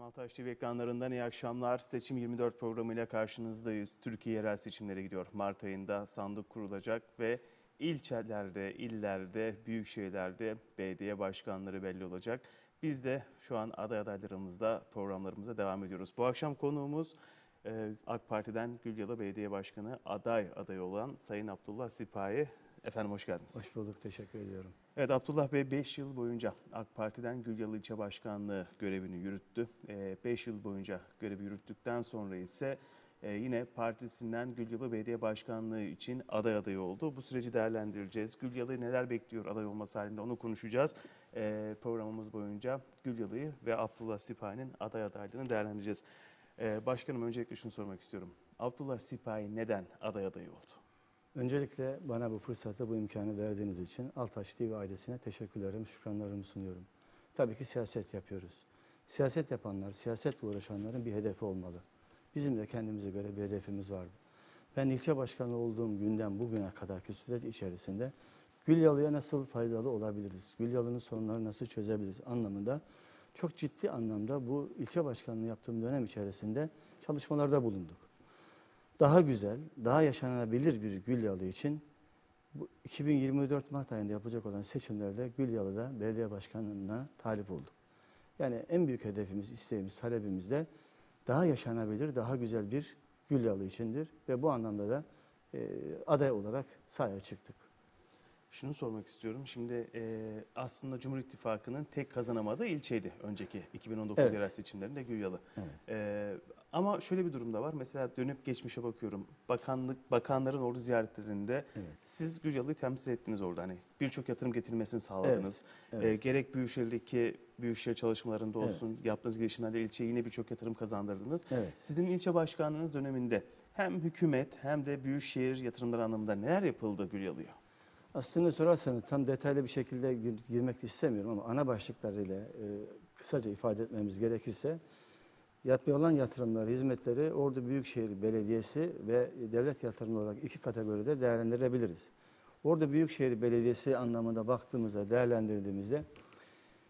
Maltaş TV ekranlarından iyi akşamlar. Seçim 24 programıyla karşınızdayız. Türkiye yerel seçimlere gidiyor. Mart ayında sandık kurulacak ve ilçelerde, illerde, büyük şehirlerde belediye başkanları belli olacak. Biz de şu an aday adaylarımızda programlarımıza devam ediyoruz. Bu akşam konuğumuz e, AK Parti'den Gülyalı Belediye Başkanı aday adayı olan Sayın Abdullah Sipahi. Efendim hoş geldiniz. Hoş bulduk, teşekkür ediyorum. Evet Abdullah Bey 5 yıl boyunca AK Parti'den Gülyalı İlçe Başkanlığı görevini yürüttü. 5 yıl boyunca görevi yürüttükten sonra ise e, yine partisinden Gülyalı Belediye Başkanlığı için aday adayı oldu. Bu süreci değerlendireceğiz. Gülyalı'yı neler bekliyor aday olması halinde onu konuşacağız. E, Programımız boyunca Gülyalı'yı ve Abdullah Sipahi'nin aday adaylığını değerlendireceğiz. E, Başkanım öncelikle şunu sormak istiyorum. Abdullah Sipahi neden aday adayı oldu? Öncelikle bana bu fırsatı, bu imkanı verdiğiniz için Altaş TV ailesine teşekkürlerimi, şükranlarımı sunuyorum. Tabii ki siyaset yapıyoruz. Siyaset yapanlar, siyasetle uğraşanların bir hedefi olmalı. Bizim de kendimize göre bir hedefimiz vardı. Ben ilçe başkanı olduğum günden bugüne kadarki süreç içerisinde Gülyalı'ya nasıl faydalı olabiliriz, Gülyalı'nın sorunları nasıl çözebiliriz anlamında çok ciddi anlamda bu ilçe başkanlığı yaptığım dönem içerisinde çalışmalarda bulunduk. Daha güzel, daha yaşanabilir bir Gülyalı için bu 2024 Mart ayında yapılacak olan seçimlerde Gülyalı'da belediye başkanlığına talip olduk. Yani en büyük hedefimiz, isteğimiz, talebimiz de daha yaşanabilir, daha güzel bir Gülyalı içindir ve bu anlamda da e, aday olarak sahaya çıktık. Şunu sormak istiyorum. Şimdi e, aslında Cumhur İttifakı'nın tek kazanamadığı ilçeydi önceki 2019 Evet. yerel seçimlerinde Gülyalı. Evet. E, ama şöyle bir durumda var. Mesela dönüp geçmişe bakıyorum. Bakanlık bakanların ordu ziyaretlerinde Evet. siz Gülyalı'yı temsil ettiniz orada. Hani birçok yatırım getirmesini sağladınız. evet. E, gerek Büyükşehir'deki Büyükşehir çalışmalarında Evet. olsun, yaptığınız girişimlerde ilçeye yine birçok yatırım kazandırdınız. Evet. Sizin ilçe başkanlığınız döneminde hem hükümet hem de Büyükşehir yatırımları anlamında neler yapıldı Gülyalı'ya? Aslında sorarsanız tam detaylı bir şekilde gir- girmek istemiyorum ama ana başlıklarıyla e, kısaca ifade etmemiz gerekirse yapılan yatırımlar, hizmetleri Ordu Büyükşehir Belediyesi ve devlet yatırımı olarak iki kategoride değerlendirebiliriz. Ordu Büyükşehir Belediyesi anlamında baktığımızda, değerlendirdiğimizde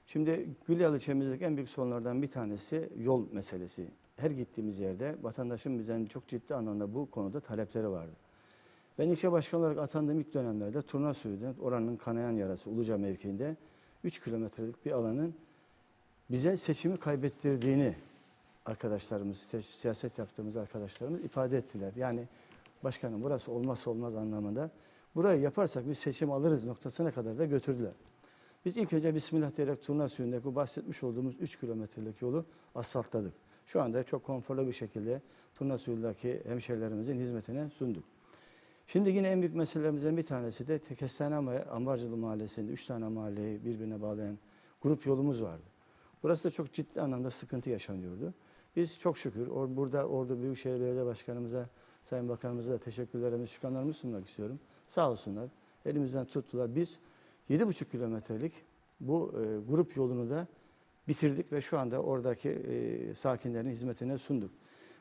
şimdi Gülyalı ilçemizdeki en büyük sorunlardan bir tanesi yol meselesi. Her gittiğimiz yerde vatandaşın bizden çok ciddi anlamda bu konuda talepleri vardı. Ben ilçe başkanı olarak atandığım ilk dönemlerde Turna Suyu'da oranın kanayan yarası Uluca mevkiinde 3 kilometrelik bir alanın bize seçimi kaybettirdiğini arkadaşlarımız, siyaset yaptığımız arkadaşlarımız ifade ettiler. Yani başkanım burası olmazsa olmaz anlamında burayı yaparsak biz seçim alırız noktasına kadar da götürdüler. Biz ilk önce Bismillah diyerek Turna Suyu'ndaki bu bahsetmiş olduğumuz 3 kilometrelik yolu asfaltladık. Şu anda çok konforlu bir şekilde Turna Suyu'ndaki hemşehrilerimizin hizmetine sunduk. Şimdi yine en büyük meselelerimizden bir tanesi de Kestane ve Ambarcılı Mahallesi'nde üç tane mahalleyi birbirine bağlayan grup yolumuz vardı. Burası da çok ciddi anlamda sıkıntı yaşanıyordu. Biz çok şükür or, burada Ordu Büyükşehir Belediye Başkanımıza, Sayın Bakanımıza da teşekkürlerimi, şükranlarımı sunmak istiyorum. Sağ olsunlar. Elimizden tuttular. Biz 7,5 kilometrelik bu e, grup yolunu da bitirdik ve şu anda oradaki e, sakinlerin hizmetine sunduk.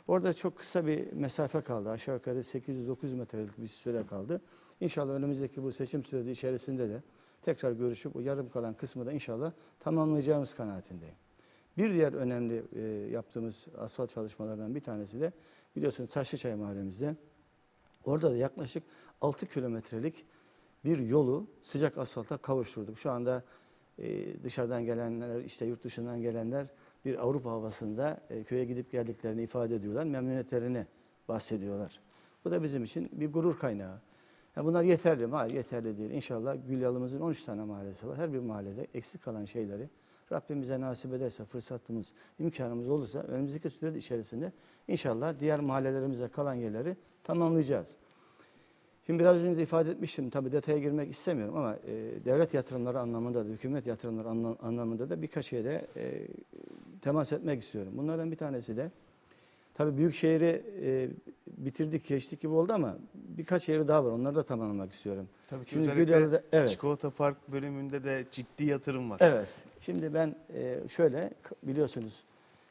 Orada çok kısa bir mesafe kaldı. Aşağı yukarı 800-900 metrelik bir süre kaldı. İnşallah önümüzdeki bu seçim süreci içerisinde de tekrar görüşüp o yarım kalan kısmı da inşallah tamamlayacağımız kanaatindeyim. Bir diğer önemli e, yaptığımız asfalt çalışmalardan bir tanesi de biliyorsunuz Taşlıçay mahallemizde. Orada da yaklaşık 6 kilometrelik bir yolu sıcak asfalta kavuşturduk. Şu anda e, dışarıdan gelenler, işte yurt dışından gelenler bir Avrupa havasında e, köye gidip geldiklerini ifade ediyorlar. Memnuniyetlerini bahsediyorlar. Bu da bizim için bir gurur kaynağı. Ya bunlar yeterli mi? Hayır yeterli değil. İnşallah Gülyalı'mızın 13 tane mahallesi var. Her bir mahallede eksik kalan şeyleri Rabbim bize nasip ederse, fırsatımız, imkanımız olursa önümüzdeki süre içerisinde inşallah diğer mahallelerimize kalan yerleri tamamlayacağız. Şimdi biraz önce de ifade etmiştim. Tabii detaya girmek istemiyorum ama e, devlet yatırımları anlamında da, hükümet yatırımları anla- anlamında da birkaç şeyde e, temas etmek istiyorum. Bunlardan bir tanesi de tabii büyük şehri e, bitirdik, geçtik gibi oldu ama birkaç yeri daha var. Onları da tamamlamak istiyorum. Tabii ki Şimdi Gülyalı'da- evet. Çikolata Park bölümünde de ciddi yatırım var. Evet. Şimdi ben e, şöyle biliyorsunuz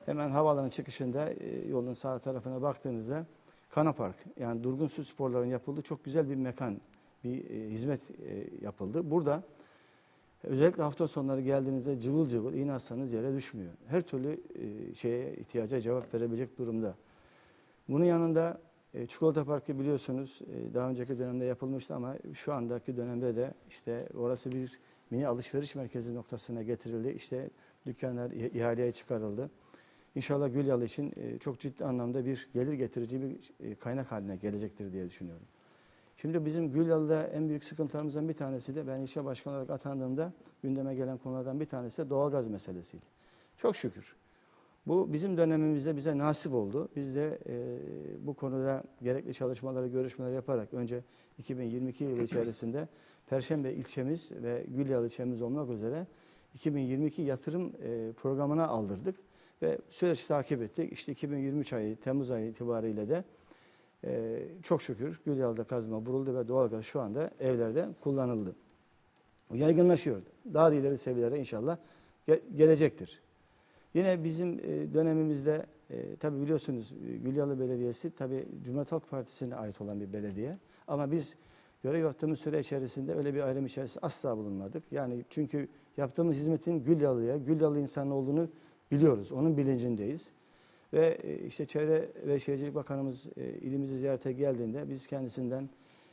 hemen havaalanı çıkışında e, yolun sağ tarafına baktığınızda Kana Park yani durgun su sporların yapıldığı çok güzel bir mekan, bir e, hizmet e, yapıldı. Burada Özellikle hafta sonları geldiğinizde cıvıl cıvıl iğne atsanız yere düşmüyor. Her türlü e, şeye ihtiyaca cevap verebilecek durumda. Bunun yanında e, Çikolata Parkı biliyorsunuz e, daha önceki dönemde yapılmıştı ama şu andaki dönemde de işte orası bir mini alışveriş merkezi noktasına getirildi. İşte dükkanlar ihaleye çıkarıldı. İnşallah Gülyalı için e, çok ciddi anlamda bir gelir getirici bir e, kaynak haline gelecektir diye düşünüyorum. Şimdi bizim Gülyalı'da en büyük sıkıntılarımızdan bir tanesi de ben ilçe başkanı olarak atandığımda gündeme gelen konulardan bir tanesi de doğalgaz meselesiydi. Çok şükür. Bu bizim dönemimizde bize nasip oldu. Biz de e, bu konuda gerekli çalışmaları, görüşmeler yaparak önce 2022 yılı içerisinde Perşembe ilçemiz ve Gülyalı ilçemiz olmak üzere 2022 yatırım e, programına aldırdık ve süreç takip ettik. İşte 2023 ayı, Temmuz ayı itibariyle de e, çok şükür Gülyalı'da kazma vuruldu ve doğalgaz şu anda evlerde kullanıldı. Yaygınlaşıyor. Daha da ileri seviyelere inşallah ge- gelecektir. Yine bizim e, dönemimizde e, tabi biliyorsunuz e, Gülyalı Belediyesi tabi Cumhuriyet Halk Partisi'ne ait olan bir belediye. Ama biz görev yaptığımız süre içerisinde öyle bir ayrım içerisinde asla bulunmadık. Yani çünkü yaptığımız hizmetin Gülyalı'ya, Gülyalı insanı olduğunu biliyoruz. Onun bilincindeyiz. Ve e, işte Çevre ve Şehircilik Bakanımız e, ilimizi ziyarete geldiğinde biz kendisinden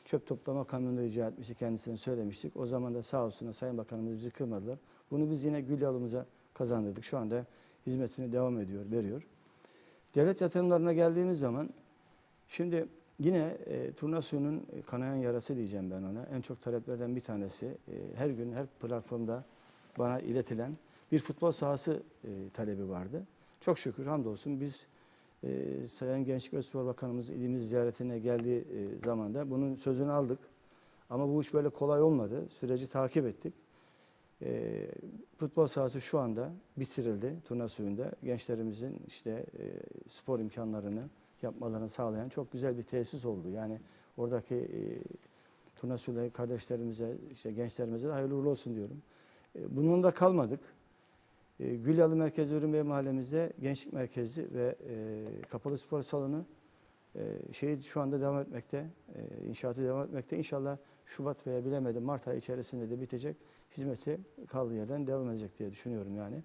çöp toplama kamyonu rica etmiştik, kendisine söylemiştik. O zaman da sağ olsun Sayın Bakanımız bizi kırmadılar. Bunu biz yine Gülyalı'mıza kazandırdık. Şu anda hizmetini devam ediyor, veriyor. Devlet yatırımlarına geldiğimiz zaman şimdi yine e, turna suyunun kanayan yarası diyeceğim ben ona. En çok taleplerden bir tanesi e, her gün her platformda bana iletilen bir futbol sahası e, talebi vardı. Çok şükür hamdolsun biz e, Sayın Gençlik ve Spor Bakanımız ilimiz ziyaretine geldiği e, zaman da bunun sözünü aldık. Ama bu iş böyle kolay olmadı. Süreci takip ettik. E, futbol sahası şu anda bitirildi turna suyunda. Gençlerimizin işte e, spor imkanlarını yapmalarını sağlayan çok güzel bir tesis oldu. Yani oradaki e, turna suyundaki kardeşlerimize, işte gençlerimize de hayırlı uğurlu olsun diyorum. E, bununla kalmadık. E, Gülyalı Merkez Ürün Bey Mahallemizde gençlik merkezi ve e, kapalı spor salonu şey şu anda devam etmekte. E, inşaatı devam etmekte. İnşallah Şubat veya bilemedim Mart ayı içerisinde de bitecek. Hizmeti kaldığı yerden devam edecek diye düşünüyorum yani.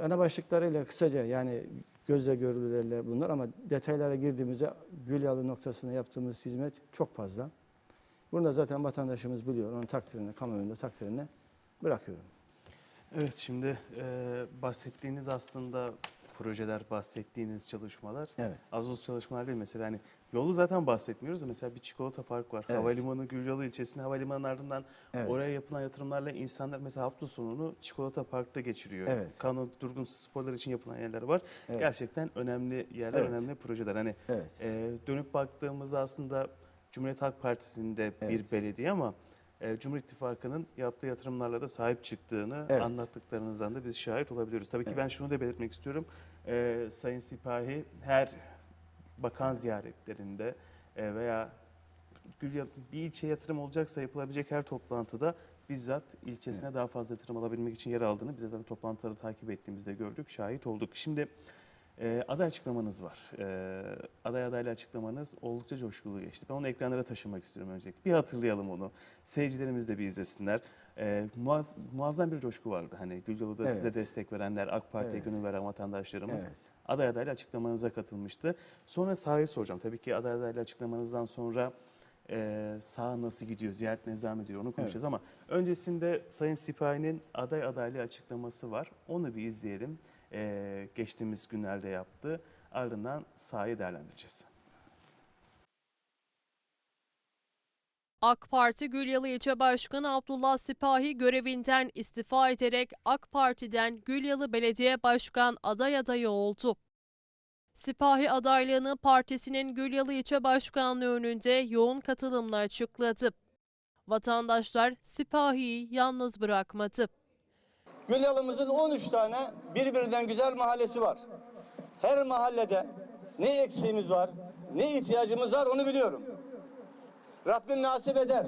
Ana başlıklarıyla kısaca yani gözle görülürler bunlar ama detaylara girdiğimizde Gülyalı noktasında yaptığımız hizmet çok fazla. Bunu da zaten vatandaşımız biliyor. Onun takdirine, kamuoyunda takdirine bırakıyorum. Evet şimdi e, bahsettiğiniz aslında projeler, bahsettiğiniz çalışmalar Evet. az uz çalışmalar değil. Mesela hani yolu zaten bahsetmiyoruz da mesela bir çikolata park var. Evet. Havalimanı Gülyalı ilçesinde havalimanının ardından Evet. oraya yapılan yatırımlarla insanlar mesela hafta sonunu çikolata parkta geçiriyor. Evet. Kanun durgun sporlar için yapılan yerler var. Evet. Gerçekten önemli yerler, Evet. önemli projeler. Hani Evet. e, dönüp baktığımızda aslında Cumhuriyet Halk Partisi'nde bir Evet. belediye ama e, Cumhur İttifakı'nın yaptığı yatırımlarla da sahip çıktığını Evet. anlattıklarınızdan da biz şahit olabiliyoruz. Tabii ki Evet. ben şunu da belirtmek istiyorum. E, Sayın Sipahi her bakan ziyaretlerinde e, veya bir ilçeye yatırım olacaksa yapılabilecek her toplantıda bizzat ilçesine daha fazla yatırım alabilmek için yer aldığını biz de zaten toplantıları takip ettiğimizde gördük, şahit olduk. Şimdi e, aday açıklamanız var. E, aday adaylı açıklamanız oldukça coşkulu geçti. Ben onu ekranlara taşımak istiyorum öncelikle. Bir hatırlayalım onu. Seyircilerimiz de bir izlesinler. E, muaz- muazzam bir coşku vardı. Hani Gülyalı'da Evet. size destek verenler, AK Parti'ye Evet. gönül veren vatandaşlarımız Evet. aday adaylı açıklamanıza katılmıştı. Sonra sahayı soracağım. Tabii ki aday adaylı açıklamanızdan sonra e, saha nasıl gidiyor, ziyaretiniz devam ediyor onu konuşacağız ama öncesinde Sayın Sipahi'nin aday adaylı açıklaması var. Onu bir izleyelim. E, geçtiğimiz günlerde yaptı. Ardından sahayı değerlendireceğiz. AK Parti Gülyalı İlçe Başkanı Abdullah Sipahi görevinden istifa ederek AK Parti'den Gülyalı Belediye Başkan aday adayı oldu. Sipahi adaylığını partisinin Gülyalı İlçe Başkanlığı önünde yoğun katılımla açıkladı. Vatandaşlar Sipahi'yi yalnız bırakmadı. Gülyalı'mızın 13 tane birbirinden güzel mahallesi var. Her mahallede ne eksiğimiz var, ne ihtiyacımız var onu biliyorum. Rabbim nasip eder.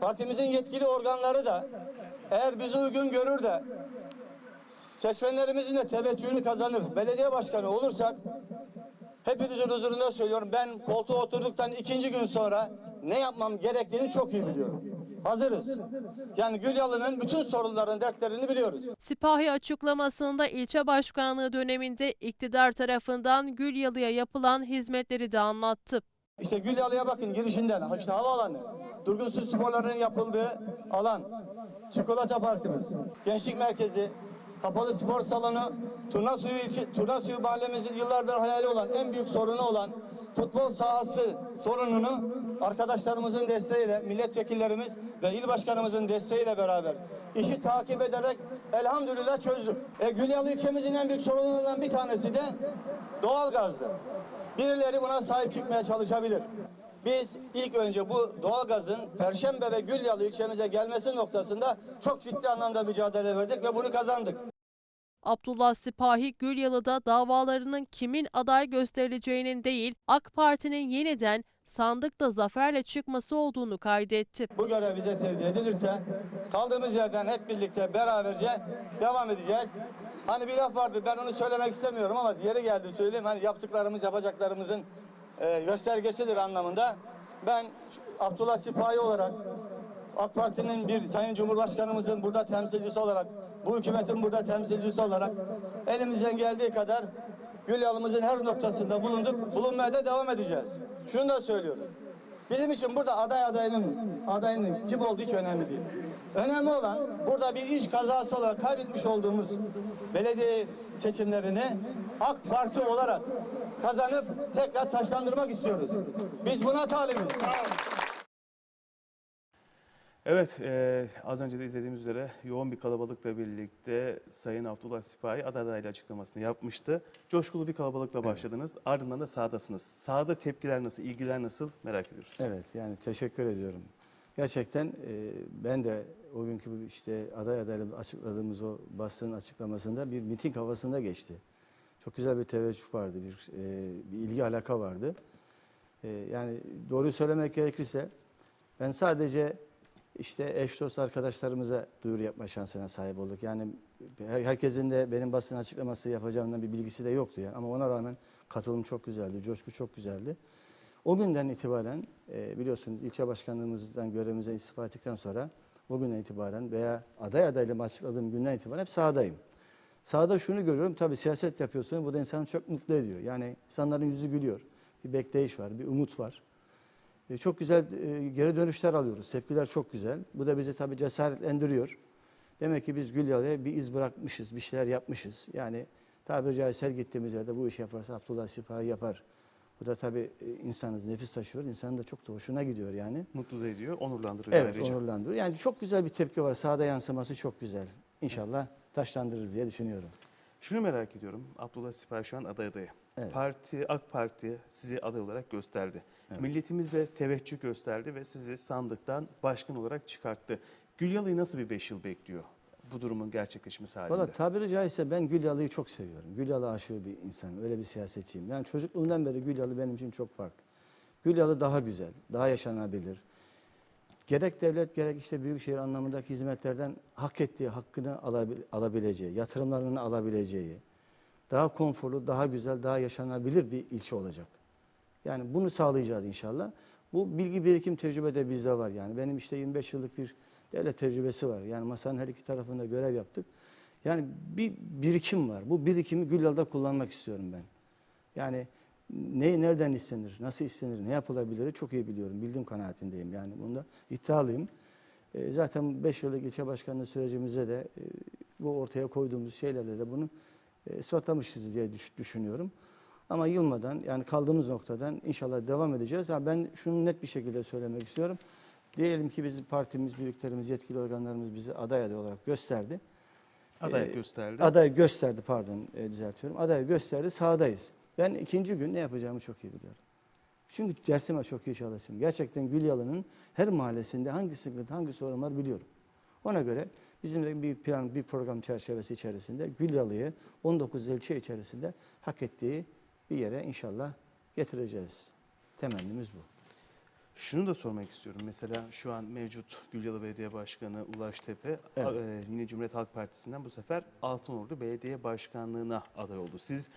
Partimizin yetkili organları da eğer bizi uygun görür de seçmenlerimizin de teveccühünü kazanır. Belediye başkanı olursak hepinizin huzurunda söylüyorum. Ben koltuğa oturduktan ikinci gün sonra ne yapmam gerektiğini çok iyi biliyorum. Hazırız. Yani Gülyalı'nın bütün sorunlarını, dertlerini biliyoruz. Sipahi açıklamasında ilçe başkanlığı döneminde iktidar tarafından Gülyalı'ya yapılan hizmetleri de anlattı. İşte Gülyalı'ya bakın girişinden, işte havaalanı, Durgun Su Sporları'nın yapıldığı alan, Çikolata Parkımız, Gençlik Merkezi, Kapalı Spor Salonu, Turna Suyu, ilçe, Turna Suyu mahallemizin yıllardır hayali olan, en büyük sorunu olan futbol sahası sorununu arkadaşlarımızın desteğiyle, milletvekillerimiz ve il başkanımızın desteğiyle beraber işi takip ederek elhamdülillah çözdük. E, Gülyalı ilçemizin en büyük sorunlarından bir tanesi de doğalgazdı. Birileri buna sahip çıkmaya çalışabilir. Biz ilk önce bu doğalgazın Perşembe ve Gülyalı ilçemize gelmesi noktasında çok ciddi anlamda mücadele verdik ve bunu kazandık. Abdullah Sipahi Gülyalı'da davalarının kimin aday gösterileceğinin değil AK Parti'nin yeniden sandıkta zaferle çıkması olduğunu kaydetti. Bu görev bize tevdi edilirse kaldığımız yerden hep birlikte beraberce devam edeceğiz. Hani bir laf vardı ben onu söylemek istemiyorum ama yeri geldi söyleyeyim. Hani yaptıklarımız yapacaklarımızın e, göstergesidir anlamında. Ben Abdullah Sipahi olarak AK Parti'nin bir Sayın Cumhurbaşkanımızın burada temsilcisi olarak, bu hükümetin burada temsilcisi olarak elimizden geldiği kadar Gülyalı'mızın her noktasında bulunduk, bulunmaya da devam edeceğiz. Şunu da söylüyorum. Bizim için burada aday adayının adayının kim olduğu hiç önemli değil. Önemli olan burada bir iş kazası olarak kaybetmiş olduğumuz belediye seçimlerini AK Parti olarak kazanıp tekrar taşlandırmak istiyoruz. Biz buna talibiz. Evet, e, az önce de izlediğimiz üzere yoğun bir kalabalıkla birlikte Sayın Abdullah Sipahi aday adaylı açıklamasını yapmıştı. Coşkulu bir kalabalıkla başladınız. Ardından da sahadasınız. Sahada tepkiler nasıl, ilgiler nasıl merak ediyoruz. Evet yani teşekkür ediyorum. Gerçekten e, ben de o günkü işte aday adaylı açıkladığımız o basın açıklamasında bir miting havasında geçti. Çok güzel bir teveccüh vardı, bir, e, bir ilgi alaka vardı. E, yani doğruyu söylemek gerekirse ben sadece işte eş dost arkadaşlarımıza duyuru yapma şansına sahip olduk. Yani her, herkesin de benim basın açıklaması yapacağımdan bir bilgisi de yoktu yani. Ama ona rağmen katılım çok güzeldi, coşku çok güzeldi. O günden itibaren e, biliyorsunuz ilçe başkanlığımızdan görevimize istifa ettikten sonra o günden itibaren veya aday adaylığımı açıkladığım günden itibaren hep sahadayım. Sahada şunu görüyorum tabii siyaset yapıyorsun bu da insanı çok mutlu ediyor. Yani insanların yüzü gülüyor. Bir bekleyiş var, bir umut var. E, çok güzel e, geri dönüşler alıyoruz. Tepkiler çok güzel. Bu da bizi tabii cesaretlendiriyor. Demek ki biz Gülyalı'ya bir iz bırakmışız, bir şeyler yapmışız. Yani tabiri caizse gittiğimiz yerde bu işi yaparsa Abdullah Sipahi yapar. Bu da tabii e, insanız, nefis taşıyor. İnsanın da çok da hoşuna gidiyor yani. Mutlu da ediyor, onurlandırıyor Evet, ayrıca. onurlandırıyor. Yani çok güzel bir tepki var. Sahada yansıması çok güzel. İnşallah taşlandırırız diye düşünüyorum. Şunu merak ediyorum. Abdullah Sipahi şu an aday adayı. Evet. Parti, AK Parti sizi aday olarak gösterdi. Milletimiz de teveccüh gösterdi ve sizi sandıktan başkan olarak çıkarttı. Gülyalı'yı nasıl bir beş yıl bekliyor bu durumun gerçekleşmesi halinde? Valla tabiri caizse ben Gülyalı'yı çok seviyorum. Gülyalı aşığı bir insanım. Öyle bir siyasetçiyim. Yani çocukluğumdan beri Gülyalı benim için çok farklı. Gülyalı daha güzel, daha yaşanabilir. Gerek devlet gerek işte büyükşehir anlamındaki hizmetlerden hak ettiği hakkını alabil- alabileceği, yatırımlarını alabileceği, daha konforlu, daha güzel, daha yaşanabilir bir ilçe olacak. Yani bunu sağlayacağız inşallah. Bu bilgi birikim tecrübe de bizde var yani. Benim işte 25 yıllık bir devlet tecrübesi var. Yani masanın her iki tarafında görev yaptık. Yani bir birikim var. Bu birikimi Gülyalı'da kullanmak istiyorum ben. Yani ne nereden istenir, nasıl istenir, ne yapılabilir çok iyi biliyorum. Bildiğim kanaatindeyim yani bunda iddialıyım. E, zaten 5 yıllık ilçe başkanlığı sürecimizde de e, bu ortaya koyduğumuz şeylerle de bunu e, ispatlamışız diye düş- düşünüyorum. Ama yılmadan yani kaldığımız noktadan inşallah devam edeceğiz. Ha, ben şunu net bir şekilde söylemek istiyorum. Diyelim ki bizim partimiz, büyüklerimiz, yetkili organlarımız bizi aday aday olarak gösterdi. Aday Ee, gösterdi. Aday gösterdi pardon e, düzeltiyorum. Aday gösterdi sahadayız. Ben ikinci gün ne yapacağımı çok iyi biliyorum. Çünkü dersime çok iyi çalıştım. Gerçekten Gülyalı'nın her mahallesinde hangi sıkıntı, hangi sorun var biliyorum. Ona göre bizim de bir plan, bir program çerçevesi içerisinde Gülyalı'yı 19 ilçe içerisinde hak ettiği bir yere inşallah getireceğiz. Temennimiz bu. Şunu da sormak istiyorum. Mesela şu an mevcut Gülyalı Belediye Başkanı Ulaş Tepe Evet. e, yine Cumhuriyet Halk Partisi'nden bu sefer Altınordu Belediye Başkanlığı'na aday oldu. Siz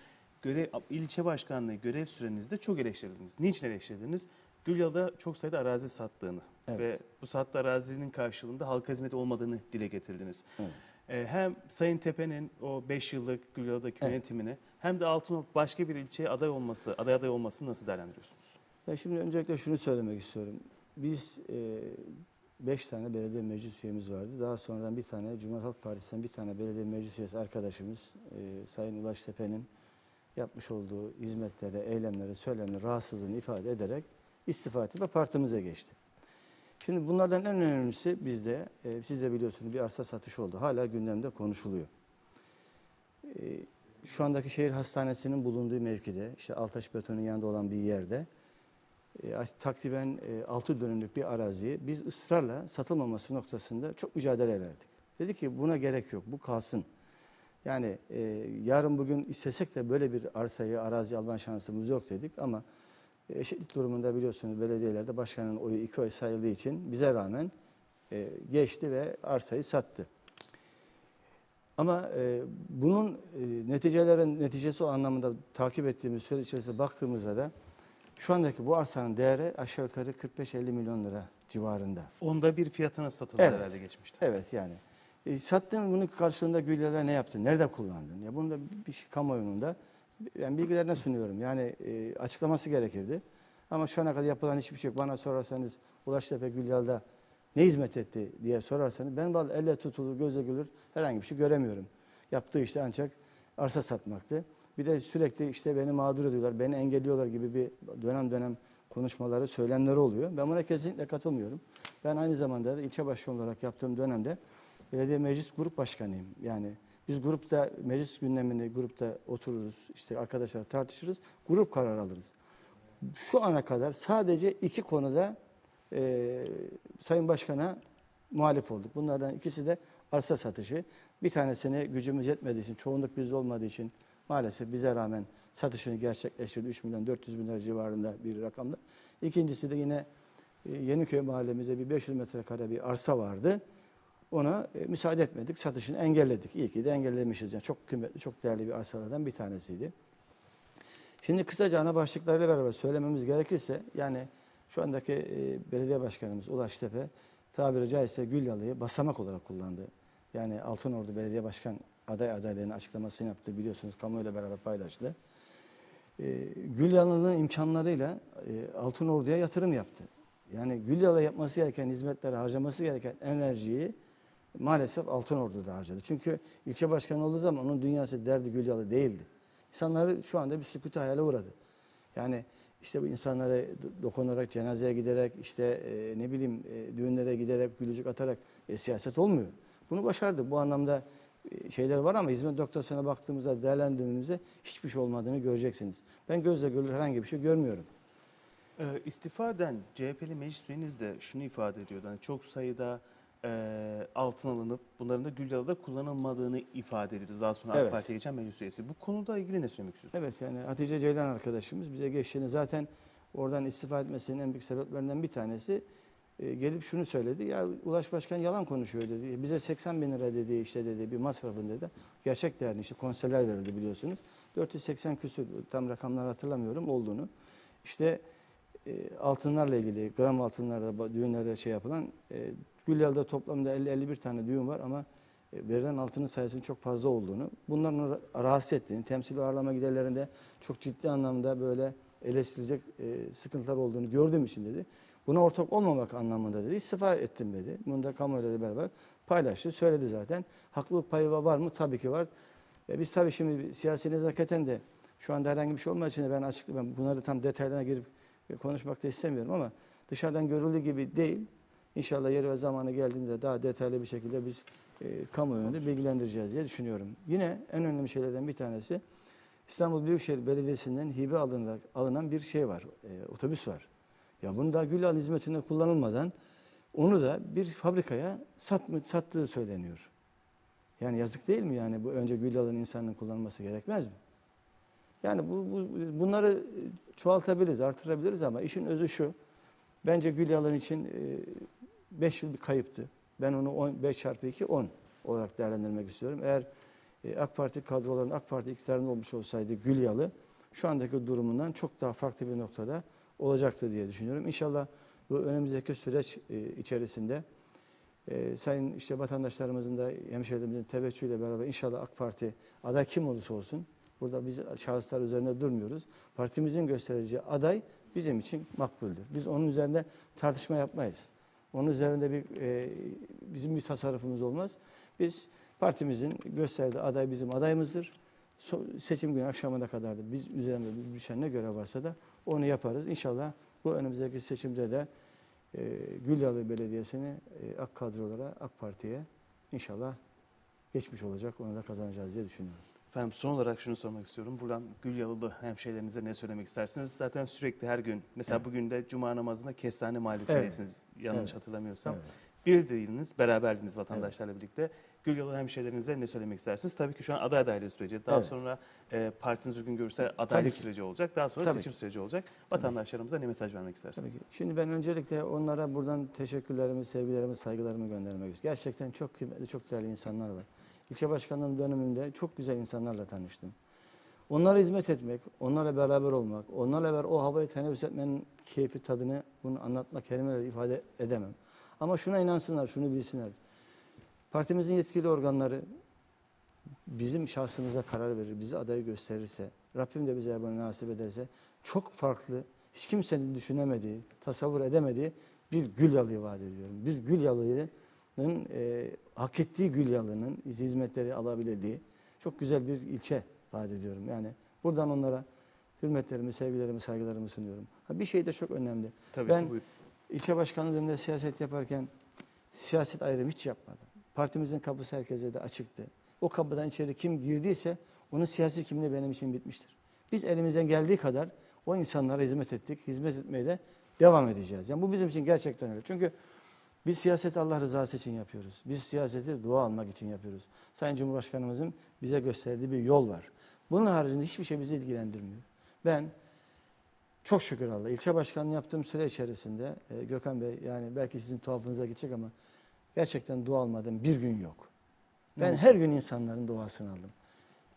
görev ilçe başkanlığı görev sürenizde çok eleştirdiniz. Niçin eleştirdiniz? Gülyalı'da çok sayıda arazi sattığını Evet. ve bu sattığı arazinin karşılığında halka hizmet olmadığını dile getirdiniz. Evet. Ee, hem Sayın Tepe'nin o 5 yıllık Gülyalı'daki Evet. yönetimini hem de Altınoluk başka bir ilçeye aday olması, aday aday olmasını nasıl değerlendiriyorsunuz? Ben şimdi öncelikle şunu söylemek istiyorum. Biz e, beş tane belediye meclis üyemiz vardı. Daha sonradan bir tane Cumhuriyet Halk Partisi'nden bir tane belediye meclis üyesi arkadaşımız e, Sayın Ulaş Tepe'nin yapmış olduğu hizmetlere, eylemlere, söylemlere rahatsızlığını ifade ederek istifa etti ve partimize geçti. Şimdi bunlardan en önemlisi bizde, e, siz de biliyorsunuz bir arsa satışı oldu. Hala gündemde konuşuluyor. E, şu andaki şehir hastanesinin bulunduğu mevkide, işte Altaş Beton'un yanında olan bir yerde e, takriben e, 6 dönümlük bir araziyi biz ısrarla satılmaması noktasında çok mücadele verdik. Dedi ki buna gerek yok, bu kalsın. Yani e, yarın bugün istesek de böyle bir arsayı, arazi alma şansımız yok dedik ama eşitlik durumunda biliyorsunuz belediyelerde başkanın oyu iki oy sayıldığı için bize rağmen e, geçti ve arsayı sattı. Ama e, bunun e, neticelerin neticesi o anlamında takip ettiğimiz süre içerisinde baktığımızda da şu andaki bu arsanın değeri aşağı yukarı 45-50 milyon lira civarında. Onda bir fiyatına satıldı Evet. herhalde geçmişte. Evet yani. E, sattın bunun karşılığında Gülyalar ne yaptın? Nerede kullandın? Ya bunu da bir şey, kamuoyunun da ben bilgilerine sunuyorum. Yani e, açıklaması gerekirdi. Ama şu ana kadar yapılan hiçbir şey yok. Bana sorarsanız Ulaştepe Gülyal'da ne hizmet etti diye sorarsanız ben vallahi elle tutulur, göze gülür herhangi bir şey göremiyorum. Yaptığı işte ancak arsa satmaktı. Bir de sürekli işte beni mağdur ediyorlar, beni engelliyorlar gibi bir dönem dönem konuşmaları, söylemleri oluyor. Ben buna kesinlikle katılmıyorum. Ben aynı zamanda da ilçe başkanı olarak yaptığım dönemde belediye meclis grup başkanıyım. Yani biz grupta meclis gündeminde grupta otururuz, işte arkadaşlar tartışırız, grup karar alırız. Şu ana kadar sadece iki konuda e, Sayın Başkan'a muhalif olduk. Bunlardan ikisi de arsa satışı. Bir tanesini gücümüz yetmediği için, çoğunluk bizde olmadığı için maalesef bize rağmen satışını gerçekleştirdi. 3 milyon 400 bin lira civarında bir rakamda. İkincisi de yine e, Yeniköy mahallemizde bir 500 metrekare bir arsa vardı. Ona e, müsaade etmedik, satışını engelledik. İyi ki de engellemişiz. Yani çok kıymetli, çok değerli bir arsalardan bir tanesiydi. Şimdi kısaca ana başlıklarıyla beraber söylememiz gerekirse yani şu andaki e, belediye başkanımız Ulaş Tepe tabiri caizse Gülyalı'yı basamak olarak kullandı. Yani Altınordu Belediye Başkan aday adaylarının açıklamasını yaptı biliyorsunuz kamuoyuyla beraber paylaştı. E, Gülyalı'nın imkanlarıyla e, Altınordu'ya yatırım yaptı. Yani Gülyalı yapması gereken hizmetlere harcaması gereken enerjiyi maalesef Altınordu'da harcadı. Çünkü ilçe başkanı olduğu zaman onun dünyası derdi Gülyalı değildi. İnsanları şu anda bir sükûtu hayale uğradı. Yani işte bu insanlara do- dokunarak, cenazeye giderek, işte e, ne bileyim e, düğünlere giderek, gülücük atarak e, siyaset olmuyor. Bunu başardı. Bu anlamda e, şeyler var ama hizmet noktasına baktığımızda, değerlendirdiğimizde hiçbir şey olmadığını göreceksiniz. Ben gözle görülür herhangi bir şey görmüyorum. Ee, istifa eden CHP'li meclis üyeniz de şunu ifade ediyordu. Hani çok sayıda e, altın alınıp bunların da Gülyalı'da kullanılmadığını ifade ediyordu. Daha sonra AK Evet. Parti'ye geçen meclis üyesi. Bu konuda ilgili ne söylemek istiyorsunuz? Evet yani Hatice Ceylan arkadaşımız bize geçtiğini zaten oradan istifa etmesinin en büyük sebeplerinden bir tanesi e, gelip şunu söyledi. Ya Ulaş Başkan yalan konuşuyor dedi. Bize 80 bin lira dedi işte dedi bir masrafın dedi. Gerçek değerli işte konserler verildi biliyorsunuz. 480 küsür tam rakamlar hatırlamıyorum olduğunu. İşte e, altınlarla ilgili gram altınlarda düğünlerde şey yapılan e, Gülyalı'da toplamda 50-51 tane düğün var ama e, verilen altının sayısının çok fazla olduğunu, bunların rahatsız ettiğini, temsil ve ağırlama giderlerinde çok ciddi anlamda böyle eleştirilecek e, sıkıntılar olduğunu gördüğüm için dedi. Buna ortak olmamak anlamında dedi. istifa ettim dedi. Bunu da kamuoyuyla da beraber paylaştı, söyledi zaten. Haklılık payı var mı? Tabii ki var. E, biz tabii şimdi siyasi nezaketen de şu anda herhangi bir şey olmadığı için ben açıklı ben bunları tam detaylarına girip e, konuşmak da istemiyorum ama dışarıdan görüldüğü gibi değil. İnşallah yeri ve zamanı geldiğinde daha detaylı bir şekilde biz e, kamuoyunu da bilgilendireceğiz diye düşünüyorum. Yine en önemli şeylerden bir tanesi İstanbul Büyükşehir Belediyesi'nden hibe alınarak alınan bir şey var, e, otobüs var. Ya bunu da Gülal hizmetinde kullanılmadan onu da bir fabrikaya satma, sattığı söyleniyor. Yani yazık değil mi yani bu önce Gülal'ın insanın kullanılması gerekmez mi? Yani bu, bu bunları çoğaltabiliriz, artırabiliriz ama işin özü şu. Bence Gülyalan için 5 yıl bir kayıptı. Ben onu 5 çarpı 2 10 olarak değerlendirmek istiyorum. Eğer e, AK Parti kadrolarının AK Parti iktidarında olmuş olsaydı Gülyalı şu andaki durumundan çok daha farklı bir noktada olacaktır diye düşünüyorum. İnşallah bu önümüzdeki süreç e, içerisinde e, sayın işte vatandaşlarımızın da hemşehrilerimizin teveccühüyle beraber inşallah AK Parti aday kim olursa olsun burada biz şahıslar üzerine durmuyoruz. Partimizin göstereceği aday bizim için makbuldür. Biz onun üzerinde tartışma yapmayız. Onun üzerinde bir e, bizim bir tasarrufumuz olmaz. Biz partimizin gösterdiği aday bizim adayımızdır. So- seçim günü akşamına kadar da biz üzerinde düşen ne görev varsa da onu yaparız. İnşallah bu önümüzdeki seçimde de e, Gülyalı Belediyesi'ni e, AK kadrolara, AK Parti'ye inşallah geçmiş olacak. Onu da kazanacağız diye düşünüyorum. Efendim son olarak şunu sormak istiyorum. Buradan Gülyalılı hemşehrilerinize ne söylemek istersiniz? Zaten sürekli her gün, mesela Evet. bugün de Cuma namazında Kestane Mahallesi'ndesiniz yanlış Evet. hatırlamıyorsam. Evet. Bir değiliniz, beraberdiniz vatandaşlarla birlikte. Gülyalı hemşehrilerinize ne söylemek istersiniz? Tabii ki şu an aday adaylığı süreci. Daha Evet. sonra e, partiniz uygun görürse adaylık ki. süreci olacak. Daha sonra Tabii seçim süreci olacak. Vatandaşlarımıza ne mesaj vermek Tabii istersiniz? ki. Şimdi ben öncelikle onlara buradan teşekkürlerimi, sevgilerimi, saygılarımı göndermek istiyorum. Gerçekten çok kıymetli, çok değerli insanlar var. İlçe başkanlığım döneminde çok güzel insanlarla tanıştım. Onlara hizmet etmek, onlarla beraber olmak, onlarla beraber o havayı teneffüs etmenin keyfi, tadını bunu anlatmak, kelimelerle ifade edemem. Ama şuna inansınlar, şunu bilsinler. Partimizin yetkili organları bizim şahsımıza karar verir, bizi adayı gösterirse, Rabbim de bize bunu nasip ederse çok farklı, hiç kimsenin düşünemediği, tasavvur edemediği bir gül yalığı vaat ediyorum. Bir gül yalığının e, hak ettiği gül yalığının hizmetleri alabildiği çok güzel bir ilçe vaat ediyorum. Yani buradan onlara hürmetlerimi, sevgilerimi, saygılarımı sunuyorum. Ha, bir şey de çok önemli. Tabii Ben-. İlçe başkanı döneminde siyaset yaparken siyaset ayrımı hiç yapmadım. Partimizin kapısı herkese de açıktı. O kapıdan içeri kim girdiyse onun siyasi kimliği benim için bitmiştir. Biz elimizden geldiği kadar o insanlara hizmet ettik. Hizmet etmeye de devam edeceğiz. Yani bu bizim için gerçekten öyle. Çünkü biz siyaseti Allah rızası için yapıyoruz. Biz siyaseti dua almak için yapıyoruz. Sayın Cumhurbaşkanımızın bize gösterdiği bir yol var. Bunun haricinde hiçbir şey bizi ilgilendirmiyor. Ben çok şükür Allah. İlçe başkanlığı yaptığım süre içerisinde e, Gökhan Bey yani belki sizin tuhafınıza gidecek ama gerçekten dua almadığım bir gün yok. Ben her gün insanların duasını aldım.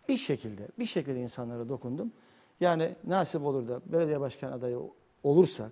Bir şekilde, bir şekilde insanlara dokundum. Yani nasip olur da belediye başkan adayı olursak,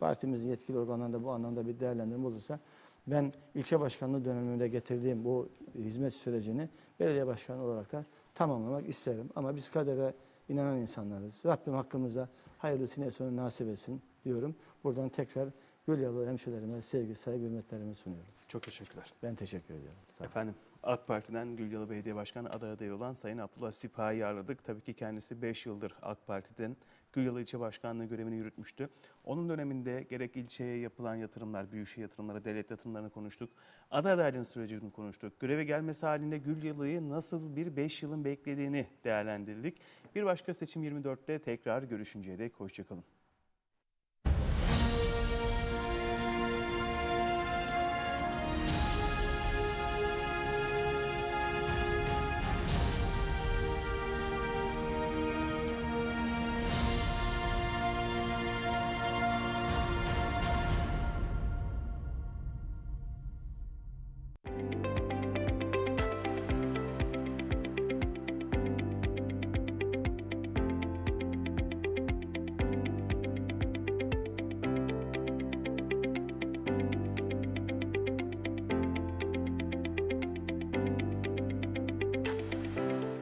partimizin yetkili organlarında bu anlamda bir değerlendirme olursa, ben ilçe başkanlığı döneminde getirdiğim bu hizmet sürecini belediye başkanı olarak da tamamlamak isterim. Ama biz kadere inanan insanlarız. Rabbim hakkımıza hayırlısı neyse onu nasip etsin diyorum. Buradan tekrar Gülyalı hemşehrilerime sevgi, saygı, hürmetlerimi sunuyorum. Çok teşekkürler. Ben teşekkür ediyorum. Sağ olun. Efendim AK Parti'den Gülyalı Belediye Başkanı aday adayı olan Sayın Abdullah Sipahi'yi ağırladık. Tabii ki kendisi 5 yıldır AK Parti'den Gülyalı İlçe Başkanlığı görevini yürütmüştü. Onun döneminde gerek ilçeye yapılan yatırımlar, büyükşehir yatırımları, devlet yatırımlarını konuştuk. Aday adaylığın sürecini konuştuk. Göreve gelmesi halinde Gülyalı'yı nasıl bir 5 yılın beklediğini değerlendirdik. Bir başka seçim 24'te tekrar görüşünceye dek hoşçakalın.